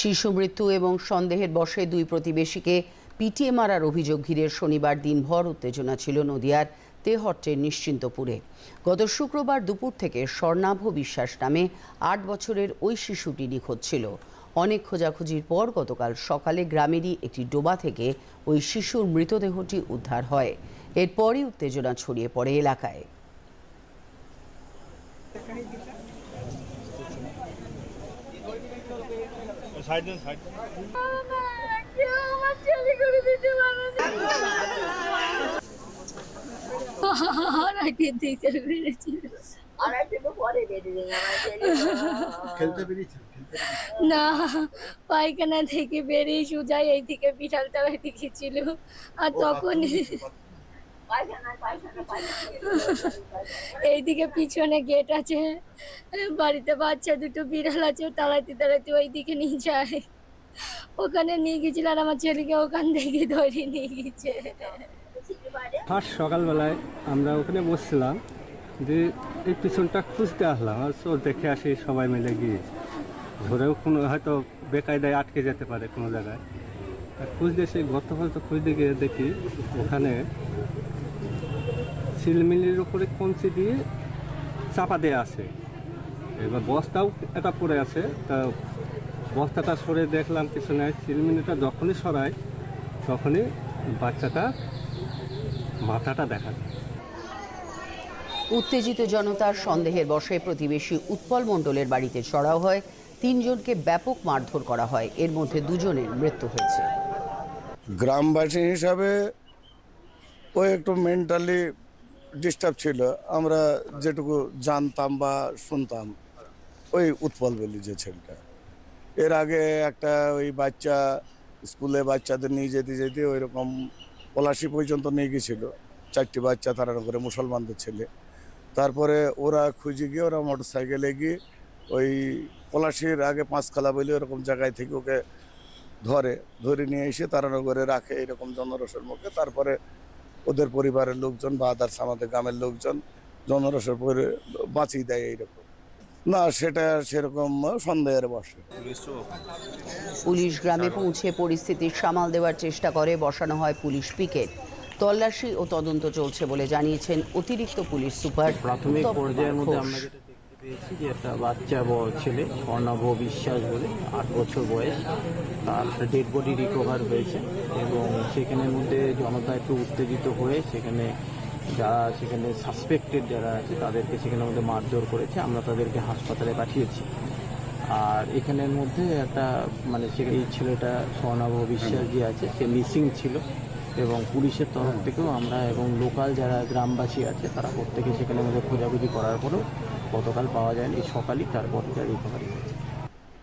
শিশু মৃত্যু এবং সন্দেহের বশে দুই প্রতিবেশীকে পিটিয়ে মারার অভিযোগ ঘিরে শনিবার দিনভর উত্তেজনা ছিল নদিয়ার তেহট্টের নিশ্চিন্তপুরে। গত শুক্রবার দুপুর থেকে স্বর্ণাভ বিশ্বাস নামে আট বছরের ওই শিশুটি নিখোঁজ ছিল। অনেক খোঁজাখুঁজির পর গতকাল সকালে গ্রামেরই একটি ডোবা থেকে ওই শিশুর মৃতদেহটি উদ্ধার হয়। এরপরই উত্তেজনা ছড়িয়ে পড়ে এলাকায়। সাইড দেন সাইড কেউ আমার ছেলে করে দিতে পারে না পায়খানা থেকে বেরিয়ে সুজাই এই দিকে বিড়াল তলায় ছিল আর তখন এইদিকে পিছনে গেট আছে। বাড়িতে বাচ্চা দুটো, বিড়াল আছে তাড়াতে তাড়াতে ওই দিকে নিয়ে যায়। ওখানে নিয়ে গেছিল আর আমার ছেলেকে ওখান থেকে ধরে নিয়ে গেছে। ফার্স্ট সকালবেলায় আমরা ওখানে বসছিলাম যে এই পিছনটা খুঁজতে আসলাম। আর চোর দেখে আসি সবাই মিলে গিয়ে। ধরেও কোনো হয়তো বেকায়দায় আটকে যেতে পারে কোনো জায়গায়। আর খুঁজতে সেই গতকাল তো খুঁজতে গিয়ে দেখি ওখানে সিলমিলির উপরে কঞ্চি দিয়ে চাপা দেওয়া আছে। এবার বস্তাও এটা পড়ে আছে। তা বস্তাটা সরে দেখলাম পিছনে সিলমিলিটা যখনই সরায় তখনই বাচ্চাটা মাথাটা দেখা যায়। উত্তেজিত জনতার সন্দেহের বশে প্রতিবেশী উৎপল মণ্ডলের বাড়িতে চড়াও হয়। তিনজনকে ব্যাপক মারধর করা হয়। এর মধ্যে দুজনের মৃত্যু হয়েছে। গ্রামবাসী হিসাবে ও একটু মেন্টালি ডিস্টার্ব ছিল, আমরা যেটুকু জানতাম বা শুনতাম, ওই উৎপল বলি যে ছেলেটা। এর আগে একটা ওই বাচ্চা, স্কুলে বাচ্চাদের নিয়ে যেতে যেতে ওই রকম পলাশি পর্যন্ত নিয়ে গেছিল। চারটি বাচ্চা তারা করে মুসলমানদের ছেলে। তারপরে ওরা খুঁজে গিয়ে ওরা মোটর সাইকেলে গিয়ে ওই পলাশির আগে পাঁচখালা বলে ওরকম জায়গায় থেকে ওকে ধরে ধরে নিয়ে এসে তারানগরে রাখে, এরকম জনরসের মুখে। তারপরে ওদের পরিবারের লোকজন বা আদার্স আমাদের গ্রামের লোকজন জনরসের পরে বাঁচিয়ে দেয় এইরকম। না সেটা সেরকম সন্দেহের বসে পুলিশ গ্রামে পৌঁছে পরিস্থিতি সামাল দেওয়ার চেষ্টা করে বসানো হয় পুলিশ পিকেট। তল্লাশি ও তদন্ত চলছে বলে জানিয়েছেন অতিরিক্ত পুলিশ সুপার প্রাথমিক পর্যায়ের মধ্যে আমরা পেয়েছি যে একটা বাচ্চা ছেলে অর্ণব বিশ্বাস বলে, আট বছর বয়স। তার ডেড বডি রিকভার হয়েছে এবং সেখানের মধ্যে জনতা একটু উত্তেজিত হয়ে সেখানে যারা সেখানে সাসপেক্টেড যারা আছে, তাদেরকে সেখানের মধ্যে মারধর করেছে। আমরা তাদেরকে হাসপাতালে পাঠিয়েছি। আর এখানের মধ্যে একটা মানে সে এই ছেলেটা স্বর্ণাভ বিশ্বাস যে আছে, সে মিসিং ছিল। এবং পুলিশের তরফ থেকেও আমরা এবং লোকাল যারা গ্রামবাসী আছে তারা প্রত্যেকে সেখানে আমাদের খোঁজাখুঁজি করার পরেও গতকাল পাওয়া যায়নি। সকালই তারপর রিকভারি হয়েছে।